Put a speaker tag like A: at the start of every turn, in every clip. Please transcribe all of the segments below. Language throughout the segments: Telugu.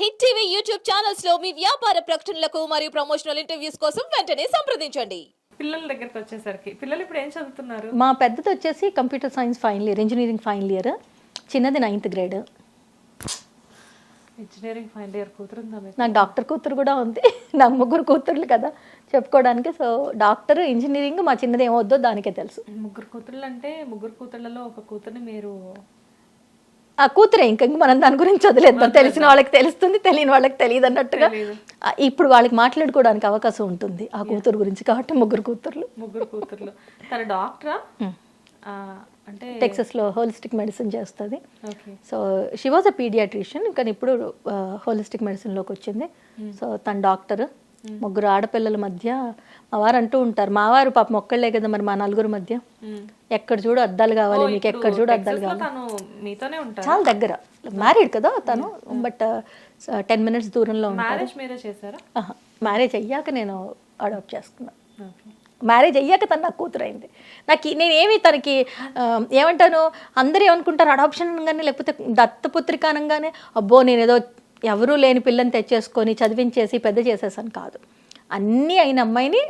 A: హిట్ టీవీ యూట్యూబ్ ఛానల్స్లో మీ వ్యాపార ప్రకటనలకు మరియు ప్రమోషనల్ ఇంటర్వ్యూస్ కోసం వెంటనే సంప్రదించండి.
B: పిల్లల దగ్గరికి వచ్చేసరికి పిల్లలు ఇప్పుడు ఏం చదువుతున్నారు?
C: మా పెద్దది వచ్చేసి computer science final year engineering final year చిన్నది ninth grade.
B: Engineering final year కూతురుందా మీకు?
C: నాకు డాక్టర్ కూతురు కూడా ఉంది నాకు ముగ్గురు కూతుర్లు కదా చెప్పుకోవడానికి. సో డాక్టర్ ఇంజనీరింగ్ మా చిన్నది ఏమవుద్దో దానికే తెలుసు.
B: ముగ్గురు కూతుర్లు అంటే ముగ్గురు కూతుర్లలో ఒక కూతుర్ని మీరు
C: ఆ కూతురే ఇంకా ఇంక మనం దాని గురించి వదిలేద్దాం. తెలిసిన వాళ్ళకి తెలుస్తుంది తెలియని వాళ్ళకి తెలియదు అన్నట్టుగా. ఇప్పుడు వాళ్ళకి మాట్లాడుకోవడానికి అవకాశం ఉంటుంది ఆ కూతురు గురించి కాబట్టి ముగ్గురు కూతుర్లు.
B: ముగ్గురు కూతుర్లు. తన డాక్టరా? ఆ, అంటే
C: టెక్సస్లో హోలిస్టిక్ మెడిసిన్ చేస్తుంది. So she was a pediatrician కానీ ఇప్పుడు హోలిస్టిక్ మెడిసిన్లోకి వచ్చింది. సో తన డాక్టర్ ముగ్గురు ఆడపిల్లల మధ్య మా వారు అంటూ ఉంటారు. మా వారు పాపం ఒక్కళ్ళే కదా మరి మా నలుగురు మధ్య. ఎక్కడ చూడు అద్దాలు కావాలి మీకు ఎక్కడ చూడు అద్దాలు కావాలి. చాలా దగ్గర. మ్యారీడ్ కదా తను. బట్ టెన్ మినిట్స్ దూరంలో
B: మ్యారేజ్
C: అయ్యాక నేను అడాప్ట్ చేసుకున్నాను మ్యారేజ్ అయ్యాక తను నాకు కూతురు అయింది. నాకు నేనేమి తనకి ఏమంటాను? అందరూ ఏమనుకుంటారు? అడాప్షన్ అనగానే లేకపోతే దత్తపుత్రిక అనగానే అబ్బో నేను ఏదో ఎవరూ లేని పిల్లని తెచ్చేసుకొని చదివించేసి పెద్ద చేసేసాను కాదు. అన్నీ అయిన అమ్మాయిని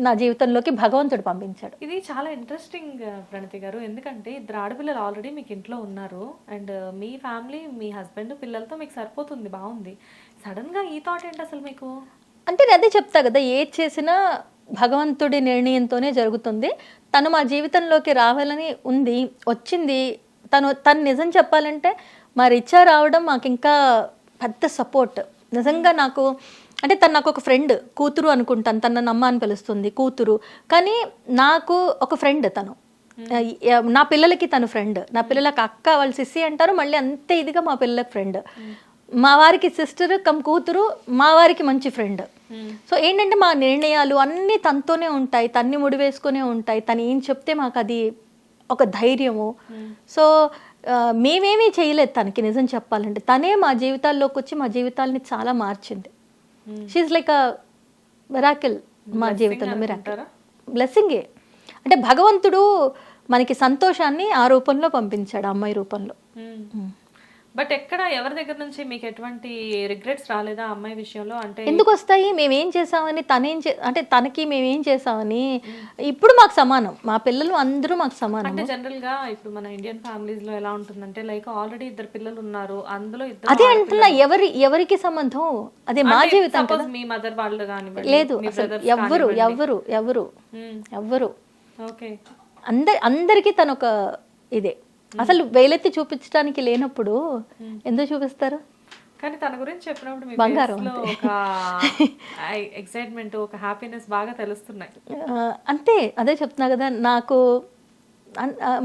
C: నా జీవితంలోకి భగవంతుడు పంపించాడు.
B: ఇది చాలా ఇంట్రెస్టింగ్ ప్రణతి గారు. ఎందుకంటే ఇద్దరు ఆడపిల్లలు ఆల్రెడీ మీకు ఇంట్లో ఉన్నారు. అండ్ మీ ఫ్యామిలీ మీ హస్బెండ్ పిల్లలతో మీకు సరిపోతుంది బాగుంది. సడన్గా ఈ థాట్ ఏంటి అసలు మీకు?
C: అంటే నేను అదే చెప్తా కదా ఏది చేసినా భగవంతుడి నిర్ణయంతోనే జరుగుతుంది. తను మా జీవితంలోకి రావాలని ఉంది వచ్చింది. తను తను నిజం చెప్పాలంటే మా రిచా రావడం మాకు ఇంకా పెద్ద సపోర్ట్. నిజంగా నాకు అంటే తను నాకు ఒక ఫ్రెండ్ కూతురు అనుకుంటాను. తన నన్ను అమ్మ అని పిలుస్తుంది కూతురు. కానీ నాకు ఒక ఫ్రెండ్ తను. నా పిల్లలకి తను ఫ్రెండ్. నా పిల్లలకి అక్క వాళ్ళు సిస్సి అంటారు. మళ్ళీ అంతే ఇదిగా మా పిల్లలకి ఫ్రెండ్. మా వారికి సిస్టర్ కమ్ కూతురు మా వారికి మంచి ఫ్రెండ్. సో ఏంటంటే మా నిర్ణయాలు అన్నీ తనతోనే ఉంటాయి. తన్ని ముడివేసుకునే ఉంటాయి. తను ఏం చెప్తే మాకు అది ఒక ధైర్యము. సో మేమేమీ చేయలేదు తనకి నిజం చెప్పాలంటే. తనే మా జీవితాల్లోకి వచ్చి మా జీవితాలని చాలా మార్చింది. షీఈ్ లైక్ అ మిరాకిల్ మా జీవితంలో మిరాకిల్ బ్లెస్సింగే అంటే భగవంతుడు మనకి సంతోషాన్ని ఆ రూపంలో పంపించాడు అమ్మాయి రూపంలో.
B: బట్ ఎక్కడ ఎవరి దగ్గర నుంచి మీకు ఎటువంటి రిగ్రెట్స్ రాలేదా అమ్మాయి విషయంలో? అంటే
C: ఎందుకు వస్తాయి? మేమేం చేసామని తనేం చే అంటే తనకి మేమేం చేసామని ఇప్పుడు మాకు సమానం. మా పిల్లలు అందరూ మాకు సమానం.
B: అంటే జనరల్గా ఇప్పుడు మన ఇండియన్ ఫ్యామిలీస్లో ఎలా ఉంటుందంటే లైక్ ఆల్రెడీ ఇద్దరు పిల్లలు ఉన్నారు. అందులో ఇద్దరు
C: అదే అంటున్నా ఎవరి ఎవరికి సంబంధం? అదే మా జీవితం
B: మీ మదర్ వాళ్ళు కానివ్వండి
C: లేదు ఎవ్వరు ఎవ్వరు ఎవరు ఎవ్వరు.
B: ఓకే.
C: అందరి అందరికీ తను ఒక ఇదే. అసలు వేలెత్తి చూపించడానికి లేనప్పుడు ఎందుకు చూపిస్తారు?
B: కానీ తన గురించి చెప్పినప్పుడు మీ
C: బంగారం
B: ఒక ఎక్సైట్మెంట్ ఒక హ్యాపీనెస్ బాగా తెలుస్తున్నాయి.
C: అంతే అదే చెప్తున్నా కదా నాకు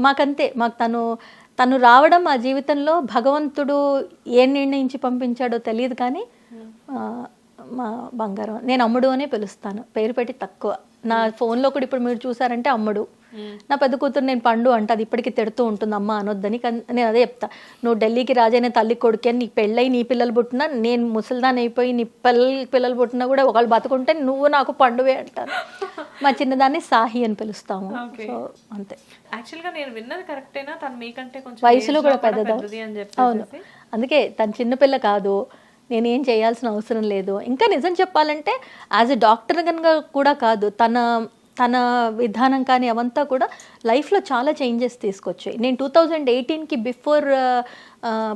C: మాకంతే మాకు తను తను రావడం మా జీవితంలో భగవంతుడు ఏ నిర్ణయించి పంపించాడో తెలియదు కానీ మా బంగారం. నేను అమ్ముడు అనే పిలుస్తాను పేరు పెట్టి తక్కువ. నా ఫోన్లో కూడా ఇప్పుడు మీరు చూసారంటే అమ్ముడు. నా పెద్ద కూతురు నేను పండు అంటే అది ఇప్పటికీ తిడుతూ ఉంటుంది అమ్మ అనొద్దని కానీ నేను అదే చెప్తా. నువ్వు ఢిల్లీకి రాజైన తల్లి కొడుకు అని నీకు పెళ్ళై నీ పిల్లలు పుట్టినా నేను ముసల్దాన్ అయిపోయి నీ పిల్లల పిల్లలు పుట్టినా కూడా ఒకళ్ళు బతుకుంటే నువ్వు నాకు పండువే అంటాను మా చిన్నదాన్ని సాహి అని పిలుస్తాము. సో అంతే.
B: యాక్చువల్గా నేను విన్నది కరెక్టేనా? తను మీకంటే కొంచెం
C: వయసులో కూడా పెద్దదా? అవును. అందుకే తన చిన్నపిల్ల కాదు. నేనేం చేయాల్సిన అవసరం లేదు. ఇంకా నిజం చెప్పాలంటే యాజ్ ఎ డాక్టర్ కనుక కూడా కాదు తన తన విధానం కానీ అవంతా కూడా లైఫ్లో చాలా చేంజెస్ తీసుకొచ్చాయి. నేను టూ థౌజండ్ ఎయిటీన్కి బిఫోర్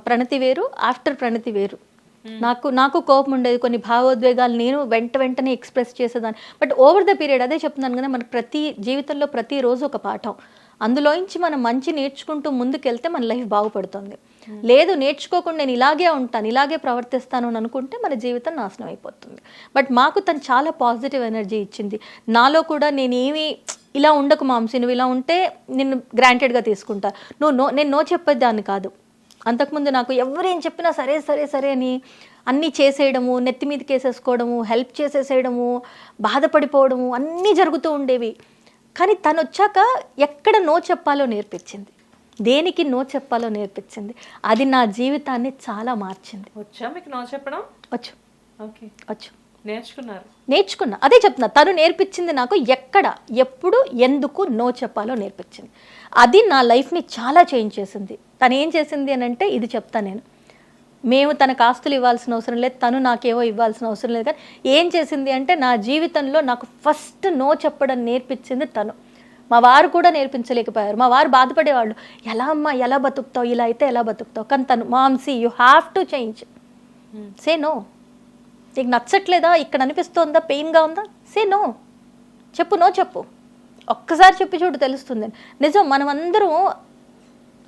C: ప్రణతి వేరు ఆఫ్టర్ ప్రణతి వేరు. నాకు నాకు కోపం ఉండేది కొన్ని భావోద్వేగాలు నేను వెంట వెంటనే ఎక్స్ప్రెస్ చేసేదాన్ని. బట్ ఓవర్ ద పీరియడ్ అదే చెప్తున్నాను కదా మనకు ప్రతి జీవితంలో ప్రతిరోజు ఒక పాఠం. అందులోంచి మనం మంచి నేర్చుకుంటూ ముందుకెళ్తే మన లైఫ్ బాగుపడుతుంది. లేదు నేర్చుకోకుండా నేను ఇలాగే ఉంటాను ఇలాగే ప్రవర్తిస్తాను అని అనుకుంటే మన జీవితం నాశనం అయిపోతుంది. బట్ మాకు తను చాలా పాజిటివ్ ఎనర్జీ ఇచ్చింది. నాలో కూడా నేనేమి ఇలా ఉండకు మాంసి నువ్వు ఇలా ఉంటే నేను గ్రాంటెడ్గా తీసుకుంటా. నువ్వు నో నేను నో చెప్పేదాన్ని కాదు. అంతకుముందు నాకు ఎవరేం చెప్పినా సరే సరే సరే అని అన్నీ చేసేయడము నెత్తి మీదకి వేసేసుకోవడము హెల్ప్ చేసేసేయడము బాధపడిపోవడము అన్నీ జరుగుతూ ఉండేవి. కానీ తను వచ్చాక ఎక్కడ నో చెప్పాలో నేర్పించింది. దేనికి నో చెప్పాలో నేర్పించింది. అది నా జీవితాన్ని చాలా మార్చింది.
B: వచ్చా మీకు నో చెప్పడం?
C: వచ్చు.
B: ఓకే.
C: వచ్చు.
B: నేర్చుకున్నారు.
C: నేర్చుకున్నా. అదే చెప్తున్నా. తను నేర్పించింది నాకు ఎక్కడ ఎప్పుడు ఎందుకు నో చెప్పాలో నేర్పించింది. అది నా లైఫ్ని చాలా చేంజ్ చేసింది. తను ఏం చేసింది అని అంటే ఇది చెప్తా నేను. మేము తనకు ఆస్తులు ఇవ్వాల్సిన అవసరం లేదు. తను నాకేవో ఇవ్వాల్సిన అవసరం లేదు కానీ ఏం చేసింది అంటే నా జీవితంలో నాకు ఫస్ట్ నో చెప్పడం నేర్పించింది తను. మా వారు కూడా నేర్పించలేకపోయారు. మా వారు బాధపడేవాళ్ళు ఎలా అమ్మా ఎలా బతుకుతావు ఇలా అయితే ఎలా బతుకుతావు? కానీ తను మామ్సీ you have to change say no నీకు నచ్చట్లేదా? ఇక్కడ అనిపిస్తోందా? పెయిన్గా ఉందా? సే నో చెప్పు నో చెప్పు. ఒక్కసారి చెప్పి చూడు తెలుస్తుంది. నిజం మనమందరం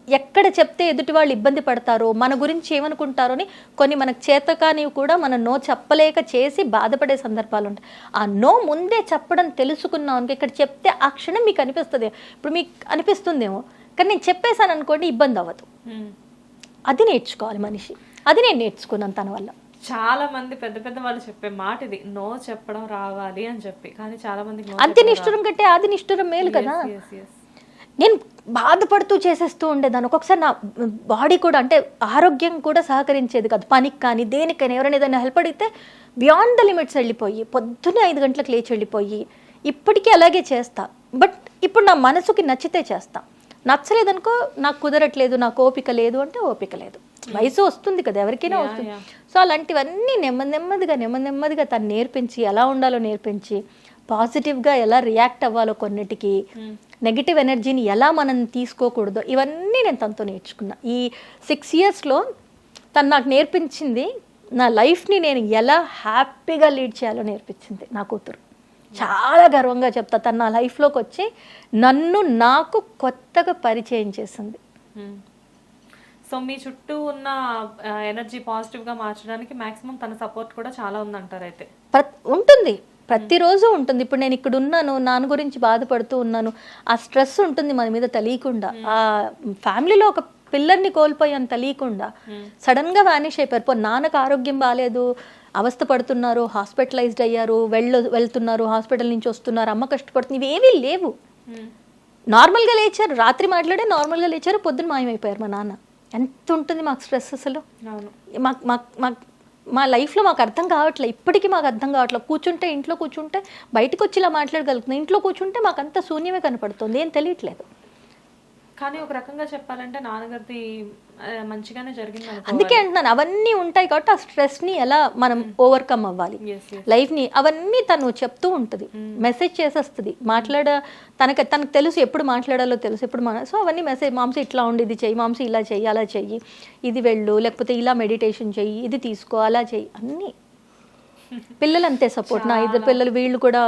C: ఎక్కడ చెప్తే ఎదుటి వాళ్ళు ఇబ్బంది పడతారో మన గురించి ఏమనుకుంటారో అని కొన్ని మనకు చేతకానివి కూడా మనం నో చెప్పలేక చేసి బాధపడే సందర్భాలు ఉంటాయి. ఆ నో ముందే చెప్పడం తెలుసుకున్నాం ఇక్కడ చెప్తే ఆ క్షణం మీకు అనిపిస్తుంది. ఇప్పుడు మీకు అనిపిస్తుందేమో కానీ నేను చెప్పేశాను అనుకోండి ఇబ్బంది అవ్వదు. అది నేర్చుకోవాలి మనిషి. అది నేను నేర్చుకున్నాను తన వల్ల.
B: చాలా మంది పెద్ద పెద్ద వాళ్ళు చెప్పే మాట ఇది నో చెప్పడం రావాలి అని చెప్పి. కానీ చాలా మందికి no
C: అంత్య నిష్ఠురం కంటే ఆది నిష్ఠురం మేలు కదా. నేను బాధపడుతూ చేసేస్తూ ఉండేదాన్ని. ఒక్కొక్కసారి నా బాడీ కూడా అంటే ఆరోగ్యం కూడా సహకరించేది కాదు. పనికి కానీ దేనికైనా ఎవరైనా ఏదైనా హెల్ప్ అడిగితే బియాండ్ ద లిమిట్స్ వెళ్ళిపోయి పొద్దున్నే ఐదు గంటలకు లేచి వెళ్ళిపోయి ఇప్పటికీ అలాగే చేస్తా. బట్ ఇప్పుడు నా మనసుకి నచ్చితే చేస్తా. నచ్చలేదనుకో నాకు కుదరట్లేదు నాకు ఓపిక లేదు అంటే ఓపిక లేదు. వయసు వస్తుంది కదా ఎవరికైనా వస్తుంది. సో అలాంటివన్నీ నెమ్మది నెమ్మదిగా నెమ్మది నెమ్మదిగా తను నేర్పించి ఎలా ఉండాలో నేర్పించి పాజిటివ్గా ఎలా రియాక్ట్ అవ్వాలో కొన్నిటికి నెగిటివ్ ఎనర్జీని ఎలా మనం తీసుకోకూడదో ఇవన్నీ నేను తనతో నేర్చుకున్నా. ఈ సిక్స్ ఇయర్స్లో తను నాకు నేర్పించింది నా లైఫ్ని నేను ఎలా హ్యాపీగా లీడ్ చేయాలో నేర్పించింది నా కూతురు. చాలా గర్వంగా చెప్తా తను నా లైఫ్లోకి వచ్చి నన్ను నాకు కొత్తగా పరిచయం చేసింది.
B: సో మీ చుట్టూ ఉన్న ఎనర్జీ పాజిటివ్గా మార్చడానికి మాక్సిమం తన సపోర్ట్ కూడా చాలా ఉందంటారు అయితే.
C: ఉంటుంది. ప్రతిరోజు ఉంటుంది. ఇప్పుడు నేను ఇక్కడ ఉన్నాను నాన్న గురించి బాధపడుతూ ఉన్నాను. ఆ స్ట్రెస్ ఉంటుంది మన మీద తెలియకుండా. ఆ ఫ్యామిలీలో ఒక పిల్లర్ని కోల్పోయాను తెలియకుండా సడన్గా వానిష్ అయిపోయారు. పో నాన్నకు ఆరోగ్యం బాగాలేదు అవస్థ పడుతున్నారు హాస్పిటలైజ్డ్ అయ్యారు వెళ్ళు వెళ్తున్నారు హాస్పిటల్ నుంచి వస్తున్నారు అమ్మ కష్టపడుతుంది ఇవేవీ లేవు. నార్మల్గా లేచారు. రాత్రి మాట్లాడే నార్మల్గా లేచారు. పొద్దున్న మాయమైపోయారు మా నాన్న. ఎంత ఉంటుంది మాకు స్ట్రెస్ అసలు? మాకు మాకు మాకు మా లైఫ్లో మాకు అర్థం కావట్లేదు ఇప్పటికీ మాకు అర్థం కావట్లేదు కూర్చుంటే ఇంట్లో కూర్చుంటే బయటకు వచ్చి ఇలా మాట్లాడగలుగుతుంది ఇంట్లో కూర్చుంటే మాకు అంత శూన్యమే కనపడుతుంది. ఏం తెలియట్లేదు.
B: కానీ ఒక రకంగా చెప్పాలంటే నాన్నగారిది మంచిగానే జరిగింది
C: అందుకే అంటున్నాను అవన్నీ ఉంటాయి కాబట్టి ఆ స్ట్రెస్ని ఎలా మనం ఓవర్కమ్ అవ్వాలి.
B: ఎస్
C: లైఫ్ని అవన్నీ తను చెప్తూ ఉంటుంది. మెసేజ్ చేసేస్తుంది. మాట్లాడ తనకి తనకు తెలుసు ఎప్పుడు మాట్లాడాలో తెలుసు ఎప్పుడు మా సో అవన్నీ మెసేజ్ మాంసం ఇట్లా ఉండి ఇది చెయ్యి మాంసం ఇలా చెయ్యి అలా చెయ్యి ఇది వెళ్ళు లేకపోతే ఇలా మెడిటేషన్ చెయ్యి ఇది తీసుకో అలా చెయ్యి అన్నీ పిల్లలు అంతే సపోర్ట్ నా ఇద్దరు పిల్లలు వీళ్ళు కూడా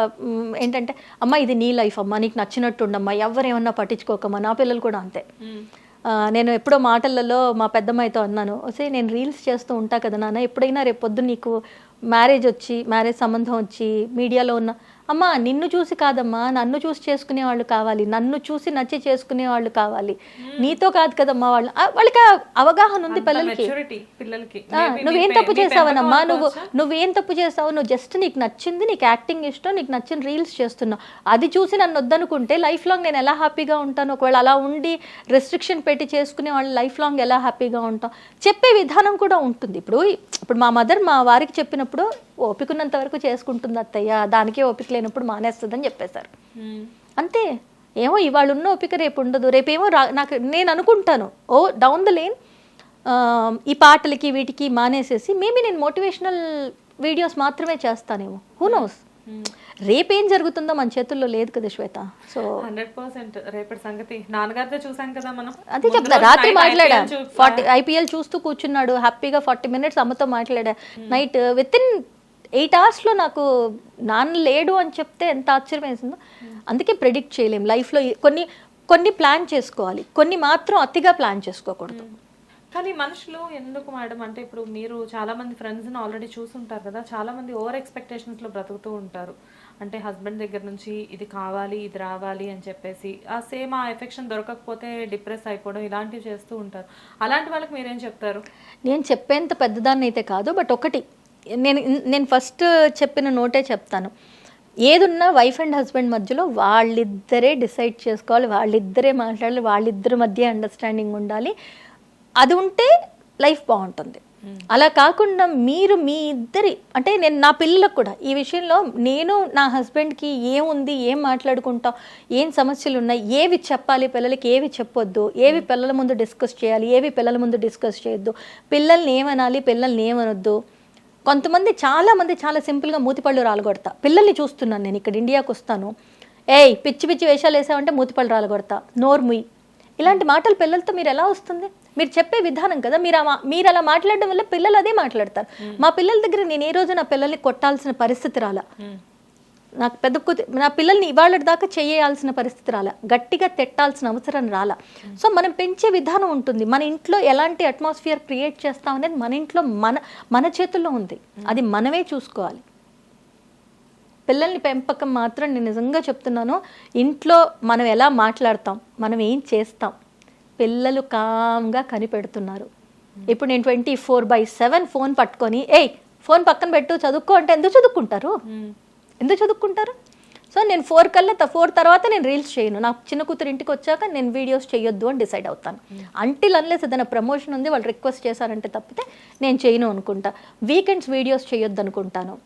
C: ఏంటంటే అమ్మ ఇది నీ లైఫ్ అమ్మా నీకు నచ్చినట్టు ఉండమ్మా ఎవరేమన్నా పట్టించుకోకమ్మా నా పిల్లలు కూడా అంతే. నేను ఎప్పుడో మాటలలో మా పెద్దమ్మాయితో అన్నాను వస్తే నేను రీల్స్ చేస్తూ ఉంటా కదా నాన్న ఎప్పుడైనా రేపు పొద్దు నీకు మ్యారేజ్ వచ్చి మ్యారేజ్ సంబంధం వచ్చి మీడియాలో ఉన్న అమ్మ నిన్ను చూసి కాదమ్మా నన్ను చూసి చేసుకునే వాళ్ళు కావాలి నన్ను చూసి నచ్చి చేసుకునే వాళ్ళు కావాలి. నీతో కాదు కదమ్మా వాళ్ళు. వాళ్ళకి అవగాహన ఉంది పిల్లలకి. నువ్వేం తప్పు చేసావనమ్మా? నువ్వు? నువ్వేం తప్పు చేసావు? నువ్వు జస్ట్ నీకు నచ్చింది నీకు యాక్టింగ్ ఇష్టం నీకు నచ్చిన రీల్స్ చేస్తున్నావు. అది చూసి నన్ను వద్దనుకుంటే లైఫ్ లాంగ్ నేను ఎలా హ్యాపీగా ఉంటాను? ఒకవేళ అలా ఉండి రెస్ట్రిక్షన్ పెట్టి చేసుకునే వాళ్ళు లైఫ్ లాంగ్ ఎలా హ్యాపీగా ఉంటాం? చెప్పే విధానం కూడా ఉంటుంది. ఇప్పుడు ఇప్పుడు మా మదర్ మా వారికి చెప్పినప్పుడు ఓపికన్నంత వరకు చేసుకుంటుంది అత్తయ్య. దానికే ఓపిక లేనప్పుడు మానేస్తుందని చెప్పేశారు. అంతే. ఏమో ఇవాళ ఉన్న ఓపిక రేపు ఉండదు. రేపేమో రా నాకు నేను అనుకుంటాను. ఓ డౌన్ ద లేన్ ఈ పాటలకి వీటికి మానేసేసి మేబీ నేను మోటివేషనల్ వీడియోస్ మాత్రమే చేస్తానేమో. హూ నోస్ రేపేం జరుగుతుందో మన చేతుల్లో లేదు కదా శ్వేత. సో
B: హండ్రెడ్ పర్సెంట్ రేపటి సంగతి. నాన్నగారితో చూసాం కదా మనం.
C: అదే చెప్తా రాత్రి మాట్లాడా? ఫార్టీ ఐపీఎల్ చూస్తూ కూర్చున్నాడు. హ్యాపీగా ఫార్టీ మినిట్స్ అమ్మతో మాట్లాడా? నైట్ విత్ ఇన్ ఎయిట్ అవర్స్లో నాకు నాన్న లేడు అని చెప్తే ఎంత ఆశ్చర్యం వేసిందో అందుకే ప్రెడిక్ట్ చేయలేం. లైఫ్లో కొన్ని కొన్ని ప్లాన్ చేసుకోవాలి. కొన్ని మాత్రం అతిగా ప్లాన్ చేసుకోకూడదు.
B: కానీ మనుషులు ఎందుకు మేడం? అంటే ఇప్పుడు మీరు చాలా మంది ఫ్రెండ్స్ని ఆల్రెడీ చూసుంటారు కదా. చాలా మంది ఓవర్ ఎక్స్పెక్టేషన్స్లో బ్రతుకుతూ ఉంటారు. అంటే హస్బెండ్ దగ్గర నుంచి ఇది కావాలి ఇది రావాలి అని చెప్పేసి ఆ సేమ్ ఆ ఎఫెక్షన్ దొరకకపోతే డిప్రెస్ అయిపోవడం ఇలాంటివి చేస్తూ ఉంటారు. అలాంటి వాళ్ళకి మీరేం చెప్తారు?
C: నేను చెప్పేంత పెద్దదాన్ని అయితే కాదు బట్ ఒకటి నేను నేను ఫస్ట్ చెప్పిన నోటే చెప్తాను. ఏదున్నా వైఫ్ అండ్ హస్బెండ్ మధ్యలో వాళ్ళిద్దరే డిసైడ్ చేసుకోవాలి వాళ్ళిద్దరే మాట్లాడాలి వాళ్ళిద్దరి మధ్య అండర్స్టాండింగ్ ఉండాలి. అది ఉంటే లైఫ్ బాగుంటుంది. అలా కాకుండా మీరు మీ ఇద్దరి అంటే నేను నా పిల్లలకు కూడా ఈ విషయంలో నేను నా హస్బెండ్కి ఏముంది ఏం మాట్లాడుకుంటాం ఏం సమస్యలు ఉన్నాయి ఏవి చెప్పాలి పిల్లలకి ఏవి చెప్పొద్దు ఏవి పిల్లల ముందు డిస్కస్ చేయాలి ఏవి పిల్లల ముందు డిస్కస్ చేయొద్దు పిల్లల్ని ఏమనాలి పిల్లల్ని ఏమనొద్దు. కొంతమంది చాలా మంది చాలా సింపుల్గా మూతిపళ్ళు రాలగొడతా. పిల్లల్ని చూస్తున్నాను నేను ఇక్కడ ఇండియాకి వస్తాను. ఏయ్ పిచ్చి పిచ్చి వేషాలు వేసావంటే మూతిపళ్ళు రాలగొడతా. నోరు ముయ్. ఇలాంటి మాటలు పిల్లలతో మీరు ఎలా వస్తుంది? మీరు చెప్పే విధానం కదా మీరు మీరు అలా మాట్లాడడం వల్ల పిల్లలు అదే మాట్లాడతారు. మా పిల్లల దగ్గర నేను ఏ రోజు నా పిల్లల్ని కొట్టాల్సిన పరిస్థితి రాలా. నాకు పెద్ద నా పిల్లల్ని ఇవాళ దాకా చేయాల్సిన పరిస్థితి రాలా. గట్టిగా తిట్టాల్సిన అవసరం రాలా. సో మనం పెంచే విధానం ఉంటుంది. మన ఇంట్లో ఎలాంటి అట్మాస్ఫియర్ క్రియేట్ చేస్తాం అనేది మన ఇంట్లో మన మన చేతుల్లో ఉంది. అది మనమే చూసుకోవాలి. పిల్లల్ని పెంపకం మాత్రం నేను నిజంగా చెప్తున్నాను. ఇంట్లో మనం ఎలా మాట్లాడతాం మనం ఏం చేస్తాం పిల్లలు కామ్గా కనిపెడుతున్నారు. ఇప్పుడు నేను twenty four by seven phone పట్టుకొని ఏయ్ ఫోన్ పక్కన పెట్టు చదువుకో అంటే ఎందుకు చదువుకుంటారు? ఎందుకు చదువుకుంటారు? సో నేను ఫోర్ కల్లా ఫోర్ తర్వాత నేను రీల్స్ చేయను. నా చిన్న కూతురు ఇంటికి వచ్చాక నేను వీడియోస్ చేయొద్దు అని డిసైడ్ అవుతాను. అంటిల్ అన్లెస్ ఏదైనా ప్రమోషన్ ఉంది వాళ్ళు రిక్వెస్ట్ చేశారంటే తప్పితే నేను చేయను అనుకుంటా. వీకెండ్స్ వీడియోస్ చేయొద్దు అనుకుంటాను.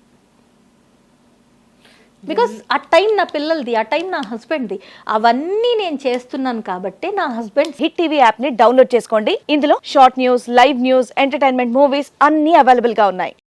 C: బికాస్ ఆ టైం నా పిల్లలది ఆ టైం నా హస్బెండ్ది అవన్నీ నేను చేస్తున్నాను కాబట్టి నా హస్బెండ్
D: హిట్ టీవీ యాప్ని డౌన్లోడ్ చేసుకోండి. ఇందులో short news live news entertainment movies అన్ని అవైలబుల్గా ఉన్నాయి.